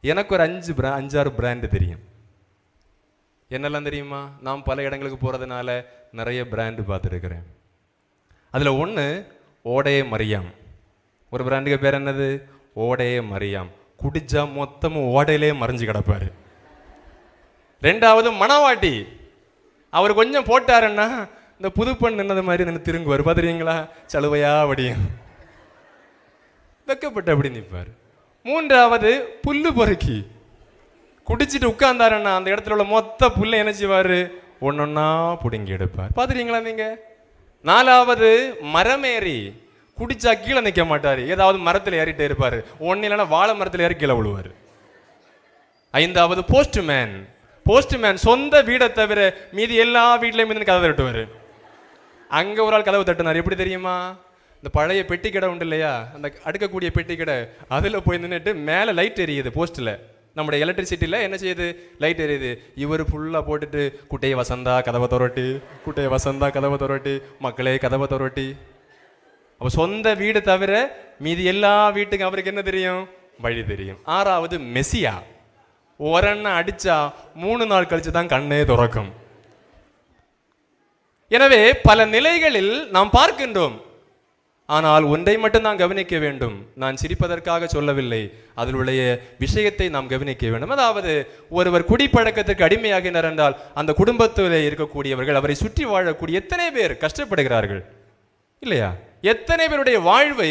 எனக்கு ஒரு அஞ்சு பிரா அஞ்சாறு பிராண்டு தெரியும். என்னெல்லாம் தெரியுமா? நான் பல இடங்களுக்கு போகிறதுனால நிறைய பிராண்டு பார்த்துருக்குறேன். அதில் ஒன்று ஓடையே மரியாம். ஒரு பிராண்டுக்கு பேர் என்னது? ஓடையே மரியாம். குடிச்சா மொத்தமும் ஓடையிலே மறைஞ்சு கிடப்பார். ரெண்டாவது மணவாட்டி. அவர் கொஞ்சம் போட்டாருன்னா இந்த புது பெண் நின்னது மாதிரி நின்று திருங்குவார் பார்த்துறீங்களா சலுவையா வடியும். வெக்கப்பட்டு அப்படி நிற்பார் மூன்றாவது புல்லு பொறுக்கி. குடிச்சிட்டு உட்கார்ந்தாருன்னா அந்த இடத்துல உள்ள மொத்த புல்லை என்ன செய்வார்? ஒன்னொன்னா பிடுங்கி எடுப்பார். பார்த்துறீங்களா நீங்க? நாலாவது மரமேறி. குடிச்சா கீழே நிற்க மாட்டார். ஏதாவது மரத்தில் ஏறிட்டே இருப்பார். ஒன்றும் இல்லைன்னா வாழை மரத்தில் ஏறி கீழே விழுவார். ஐந்தாவது போஸ்ட்மேன் போஸ்ட்மேன் சொந்த வீடை தவிர மீதி எல்லா வீட்லயும் இருந்து கதவை தட்டுவார். அங்கே ஒரு ஆள் கதவு தட்டினார். எப்படி தெரியுமா? இந்த பழைய பெட்டி கடை உண்டு இல்லையா? அந்த அடுக்கக்கூடிய பெட்டி கடை அதில் போய் நின்னுட்டு மேலே லைட் எரியுது போஸ்ட்டில் நம்முடைய எலக்ட்ரிசிட்டியில் என்ன செய்யுது? லைட் எரியுது. இவர் ஃபுல்லாக போட்டுட்டு குட்டையை வசந்தா கதவை துரட்டி குட்டையை வசந்தா கதவை துரட்டி மக்களே கதவை துரட்டி அப்போ சொந்த வீடு தவிர மீதி எல்லா வீட்டுக்கும் அவருக்கு என்ன தெரியும்? வழி தெரியும். ஆறாவது மெஸ்ஸியா. ஒரண்ண அடிச்சா மூணு நாள் கழிச்சு தான் கண்ணே துறக்கும். எனவே பல நிலைகளில் நாம் பார்க்கின்றோம். ஆனால் ஒன்றை மட்டும் நாம் கவனிக்க வேண்டும். நான் சிரிப்பதற்காக சொல்லவில்லை. அதில் விஷயத்தை நாம் கவனிக்க வேண்டும். அதாவது ஒருவர் குடிப்பழக்கத்திற்கு அடிமையாகினார் என்றால் அந்த குடும்பத்தில் இருக்கக்கூடியவர்கள் அவரை சுற்றி வாழக்கூடிய எத்தனை பேர் கஷ்டப்படுகிறார்கள்? இல்லையா? எத்தனை பேருடைய வாழ்வு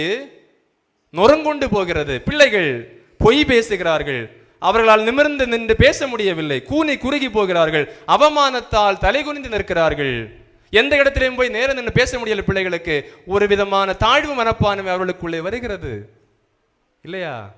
நொறுங்குண்டு போகிறது? பிள்ளைகள் பொய் பேசுகிறார்கள். அவர்களால் நிமிர்ந்து நின்று பேச முடியவில்லை. கூனி குறுகி போகிறார்கள். அவமானத்தால் தலைகுனிந்து நிற்கிறார்கள். எந்த இடத்திலையும் போய் நேரம் நின்று பேச முடியல பிள்ளைகளுக்கு ஒரு விதமான தாழ்வு மனப்பான்மை அவர்களுக்குள்ளே வருகிறது. இல்லையா?